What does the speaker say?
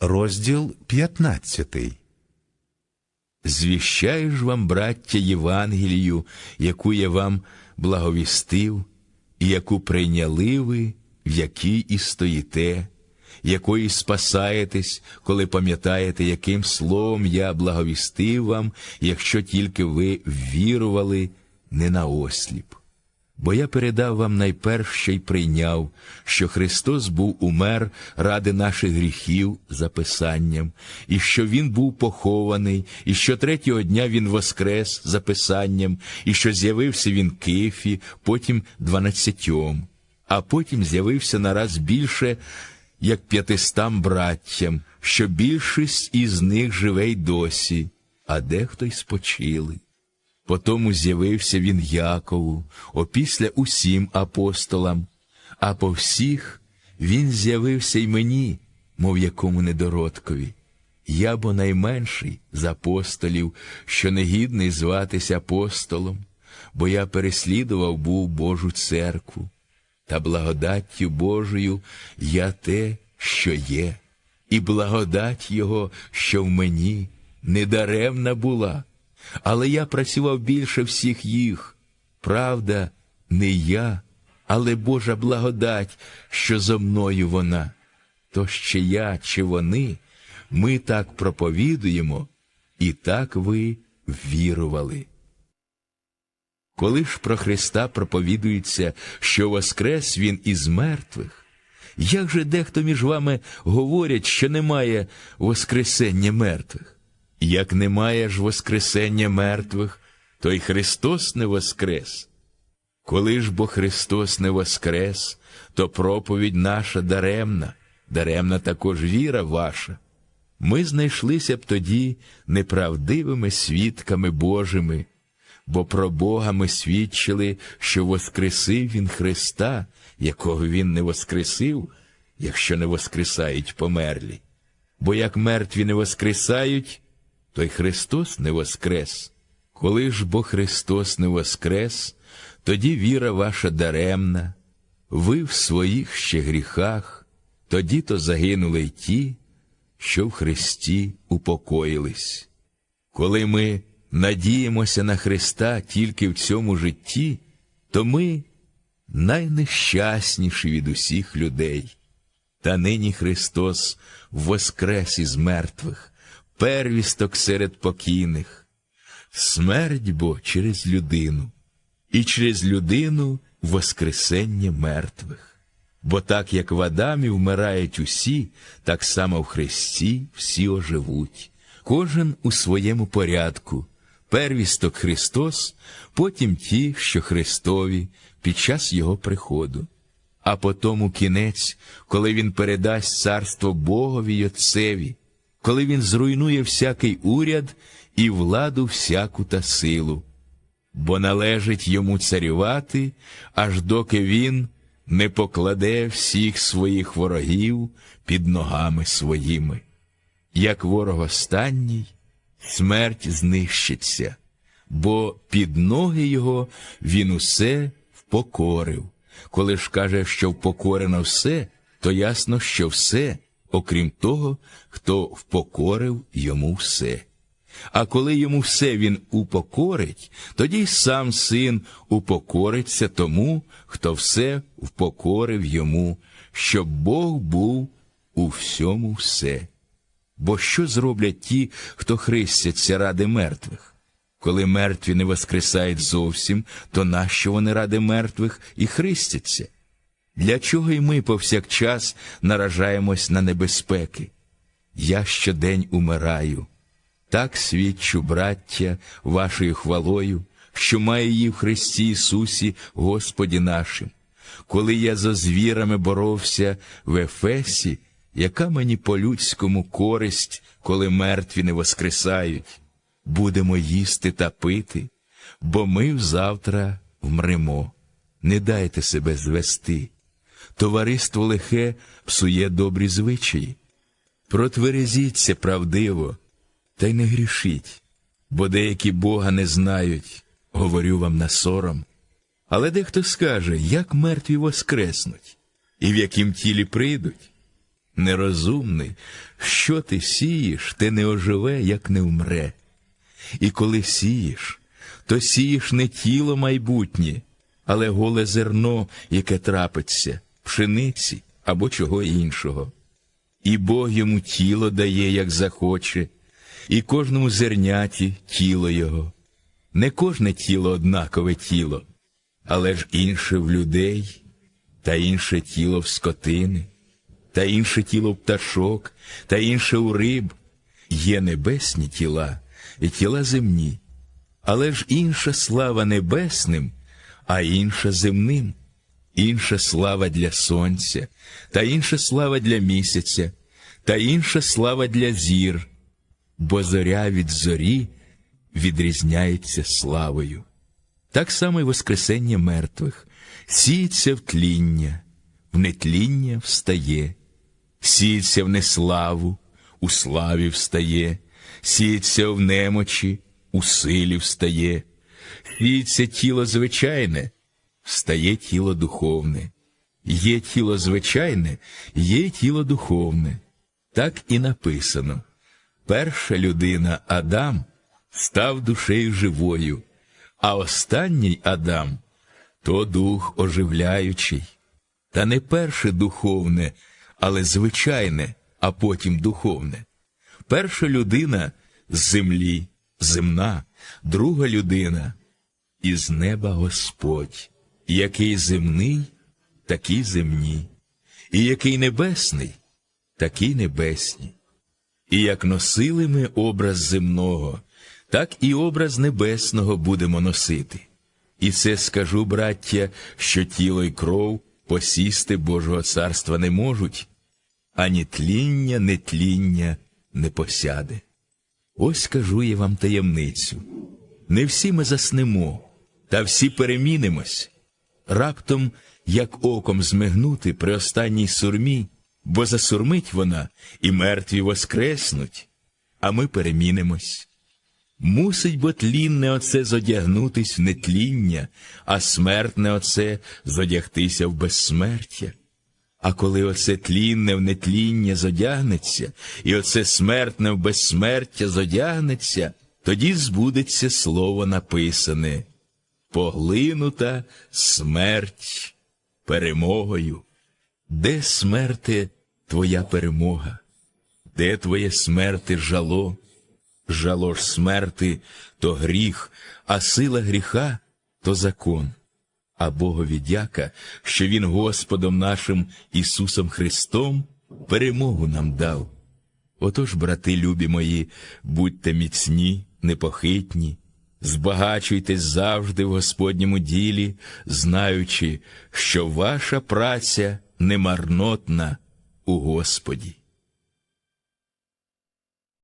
розділ 15. Звіщаю ж вам, браття, Євангелію, яку я вам благовістив, і яку прийняли ви, в якій і стоїте, якої спасаєтесь, коли пам'ятаєте, яким словом я благовістив вам, якщо тільки ви вірували не на осліп. Бо я передав вам найперше й прийняв, що Христос був умер ради наших гріхів за Писанням, і що Він був похований, і що третього дня Він воскрес за Писанням, і що з'явився Він Кифі, потім дванадцятьом, а потім з'явився нараз більше, як п'ятистам браттям, що більшість із них живе й досі, а дехто й спочили. Потому з'явився він Якову, опісля усім апостолам, а по всіх він з'явився й мені, мов якому недородкові. Я бо найменший з апостолів, що негідний зватися апостолом, бо я переслідував був Божу церкву, та благодаттю Божою я те, що є, і благодать Його, що в мені, недаремна була але я працював більше всіх їх. Правда, не я, але Божа благодать, що зо мною вона. То ще я, чи вони, ми так проповідуємо, і так ви вірували. Коли ж про Христа проповідується, що воскрес Він із мертвих, як же дехто між вами говорять, що немає воскресення мертвих? Як немає ж воскресення мертвих, то й Христос не воскрес. Коли ж бо Христос не воскрес, то проповідь наша даремна, даремна також віра ваша. Ми знайшлися б тоді неправдивими свідками Божими, бо про Бога ми свідчили, що воскресив Він Христа, якого Він не воскресив, якщо не воскресають померлі. Бо як мертві не воскресають, то й Христос не воскрес. Коли ж бо Христос не воскрес, тоді віра ваша даремна, ви в своїх ще гріхах, тоді то загинули й ті, що в Христі упокоїлись. Коли ми надіємося на Христа тільки в цьому житті, то ми найнещасніші від усіх людей. Та нині Христос воскрес із мертвих первісток серед покійних, смерть бо через людину, і через людину воскресення мертвих. Бо так як в Адамі вмирають усі, так само в Христі всі оживуть, кожен у своєму порядку, первісток Христос, потім ті, що Христові під час Його приходу. А потому кінець, коли Він передасть царство Богові й Отцеві, коли він зруйнує всякий уряд і владу всяку та силу, бо належить йому царювати, аж доки він не покладе всіх своїх ворогів під ногами своїми. Як ворог останній, смерть знищиться, бо під ноги його він усе впокорив. Коли ж каже, що впокорено все, то ясно, що все окрім того, хто впокорив йому все. А коли йому все він упокорить, тоді й сам син упокориться тому, хто все впокорив йому, щоб Бог був у всьому все. Бо що зроблять ті, хто хрестяться ради мертвих? Коли мертві не воскресають зовсім, то нащо вони ради мертвих і хрестяться? Для чого й ми повсякчас наражаємось на небезпеки? Я щодень умираю, так свідчу, браття, вашою хвалою, що має її в Христі Ісусі, Господі нашим. Коли я за звірами боровся в Ефесі, яка мені по-людському користь, коли мертві не воскресають? Будемо їсти та пити, бо ми взавтра вмремо. Не дайте себе звести. Товариство лихе псує добрі звичаї. Протверезіться правдиво, та й не грішіть, бо деякі Бога не знають, говорю вам на сором. Але дехто скаже, як мертві воскреснуть, і в яким тілі прийдуть. нерозумний, що ти сієш, те не оживе, як не вмре. І коли сієш, то сієш не тіло майбутнє, але голе зерно, яке трапиться, пшениці або чого іншого. І Бог йому тіло дає, як захоче, і кожному зерняті тіло його. Не кожне тіло однакове тіло, але ж інше в людей, та інше тіло в скотини, та інше тіло в пташок, та інше у риб. Є небесні тіла і тіла земні, але ж інша слава небесним, а інша земним, інша слава для сонця, та інша слава для місяця, та інша слава для зір, бо зоря від зорі відрізняється славою. Так само й Воскресення мертвих. Сіється в тління, в нетління встає, сіється в неславу, у славі встає, сіється в немочі, у силі встає, сіється тіло звичайне, встає тіло духовне. Є тіло звичайне, є тіло духовне. Так і написано. Перша людина Адам став душею живою, а останній Адам то дух оживляючий. Та не перше духовне, але звичайне, а потім духовне. Перша людина з землі, земна, друга людина із неба Господь, який земний, такий земні, і який небесний, такі небесні. І як носили ми образ земного, так і образ небесного будемо носити. І це скажу, браття, що тіло й кров посісти Божого царства не можуть, ані тління, не тління не посяде. Ось кажу я вам таємницю. Не всі ми заснемо, та всі перемінимось. Раптом, як оком змигнути при останній сурмі, бо засурмить вона, і мертві воскреснуть, а ми перемінимось. Мусить бо тлінне оце зодягнутись в нетління, а смертне оце зодягтися в безсмертя. А коли оце тлінне в нетління зодягнеться, і оце смертне в безсмертя зодягнеться, тоді збудеться слово написане поглинута смерть перемогою. Де смерти твоя перемога? Де твоє смерти жало? Жало ж смерти то гріх, а сила гріха то закон. А Богові дяка, що Він Господом нашим Ісусом Христом перемогу нам дав. Отож, брати любі мої, будьте міцні, непохитні, збагачуйтесь завжди в Господньому ділі, знаючи, що ваша праця немарнотна у Господі.